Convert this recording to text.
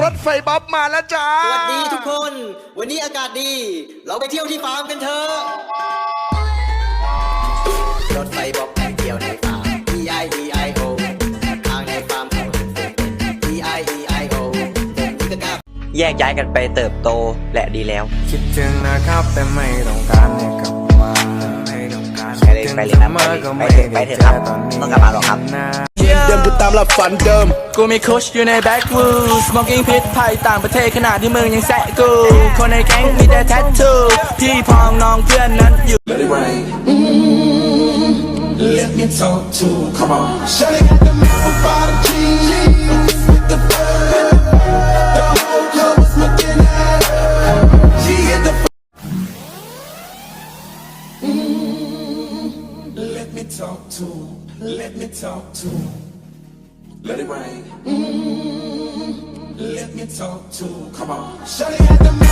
รถไฟบ๊อบมาแล้วจ้า สวัสดีทุกคน วันนี้อากาศดี เราไปเที่ยวที่ฟาร์มกันเถอะ รถไฟบ๊อบไปเที่ยวในฟาร์ม E I E I O ทางในฟาร์มของ E I E I O ผมนี่ก็กล้าแยกย้ายกันไปเติบโตและดีแล้ว คิดถึงนะครับแต่ไม่ต้องการให้กับ ไปเลยไปเลยครับไปเลยไปเถอะครับต้องกลับมาหรอกครับเดิมกูตามหลับฝันเดิม กูมีคุชอยู่ในแบ็กวูสมอ k กิ้งพิษภัยต่างประเทศขนาดที่มึงยังแซะกู คนในแก๊งมีแต่แทททูพี่พองน้องเพื่อนนั้นอยู่ Let it rain. Let me talk to Come on. Shawty got the apple talk to. him. Let me talk to. him. Let it rain. Mm, Let me talk to. him. Come on. Shawty got the apple bottom